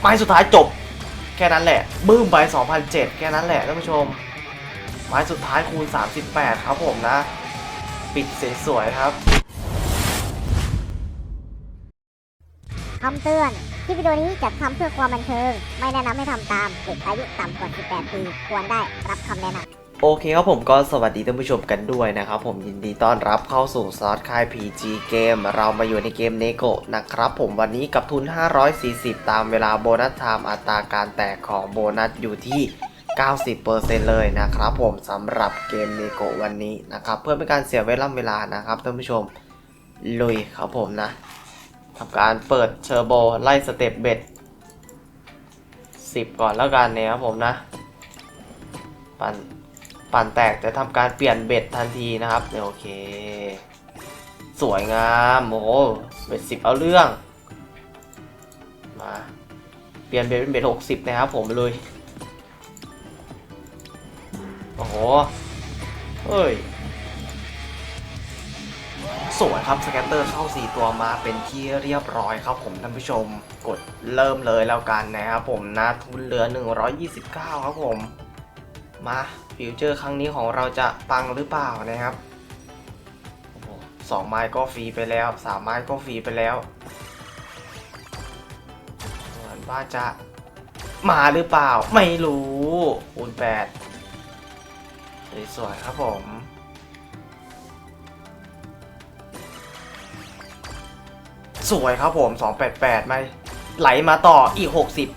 ไม้สุดท้ายจบ แค่นั้นแหละบึ้มไป2007 แค่นั้นแหละท่านผู้ชม ไม้สุดท้ายคูณ 38 ครับผมนะ ปิดสวยๆครับคำเตือนที่วิดีโอนี้จัดทำเพื่อความบันเทิง ไม่แนะนำให้ทำตามเด็กอายุต่ำกว่า 18 ปี ควรได้รับคำแนะนำ โอเคครับผมก็สวัสดีท่านผู้ชมกันด้วยนะครับผมยินดีต้อนรับเข้าสู่ซอสค่าย PG เกม เรามาอยู่ในเกมเนโกะนะครับผมวันนี้กับทุน 540 ตามเวลาโบนัสไทม์อัตราการแตกของโบนัสอยู่ที่ 90%เลยนะครับผมสำหรับเกมเนโกะวันนี้นะครับเพื่อเป็นการเสียเวลาเวลานะครับท่านผู้ชมลุยครับผมนะทำการเปิดเทอร์โบไล่สเต็ปเบ็ด10 ก่อนแล้วกันเนี่ยครับผมนะ ปั่น ปั่นแตกจะทำการเปลี่ยนเบ็ดทันทีนะครับเนี่ยโอเค สวยงามโอ้เบ็ดสิบเอาเรื่อง มาเปลี่ยนเบ็ดเป็นเบ็ดหกสิบนะครับผมเลยโอ้โหเฮ้ยสวยครับสแกตเตอร์เข้า 4 ตัวมาเป็นที่เรียบร้อยครับผมท่านผู้ชมกดเริ่มเลยแล้วกันนะครับผมนะทุนเหลือ 129 ครับผม มาฟิวเจอร์ครั้งนี้ของเราจะปังหรือเปล่านะครับสองไม้ก็ฟรีไปแล้วสามไม้ก็ฟรีไปแล้วเหมือนว่าจะมาหรือเปล่าไม่รู้คูณแปดสวยๆครับผมสวยครับผม 288 ไม่ไหลมาต่ออีก 60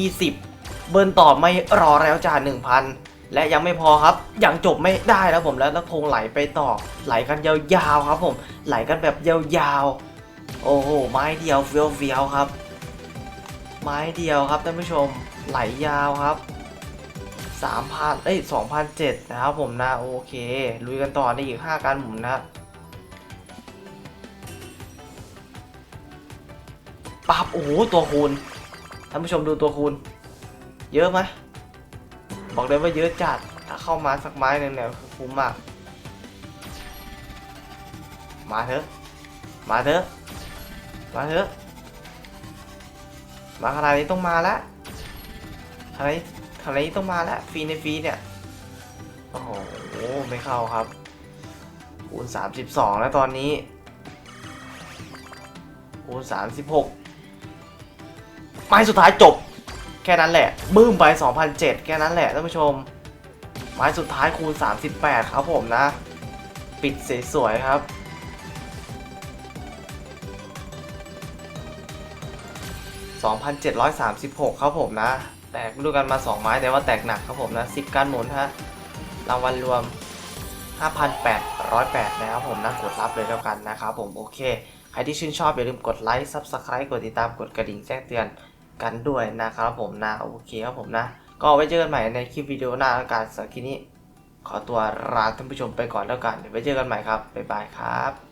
720 เบิร์นต่อไม่รอแล้วจ้า1,000 และยังไม่พอครับยังจบไม่ได้แล้วผมแล้วแล้วคงไหลไปต่อ ไหลกันยาวๆครับผม ไหลกันแบบยาวๆ โอ้โหไม้เดียวเฟี้ยวๆครับ ไม้เดียวครับท่านผู้ชมไหลยาวครับ3,000เอ้ย2,007นะครับผมนะโอเคลุยกันต่อในอีก 5 การหมุนนะปับโอ้โหตัวคูณท่านผู้ชมดูตัวคูณ เยอะไหม บอกเลยว่าเยอะจัดถ้าเข้ามาสักไม้หนึ่งเนี่ยคือคุ้มมาก มาเถอะ มาเถอะ มาเถอะ มาขนาดนี้ต้องมาแล้วขนาดนี้ขนาดนี้ต้องมาแล้วฟรีในฟรีเนี่ย โอ้โห ไม่เข้าครับ คูณ 32 แล้วตอนนี้ คูณ 36ไม้สุดท้ายจบ ค่นั้นแหละบึ้มไป 2007 แค่นั้นแหละท่านผู้ชม ไม้สุดท้ายคูณ 38 ครับผมนะ ปิดสวยๆครับ2,736 ครับผมนะ แตกดูกันมา 2 ไม้แต่ว่าแตกหนักครับผมนะ10การหมุนฮะรางวัลรวม 5,808 นะครับผมนะกดรับเลยแล้วกันนะครับผมโอเค ใครที่ชื่นชอบอย่าลืมกดไลค์ Subscribe กดติดตามกดกระดิ่งแจ้งเตือน กันด้วยนะครับผมนะโอเคครับผมนะ ก็ไว้เจอกันใหม่ในคลิปวิดีโอหน้าแล้วกันสำหรับคลิปนี้ ขอตัวลาท่านผู้ชมไปก่อนแล้วกันเดี๋ยวไว้เจอกันใหม่ครับบ๊ายบายครับ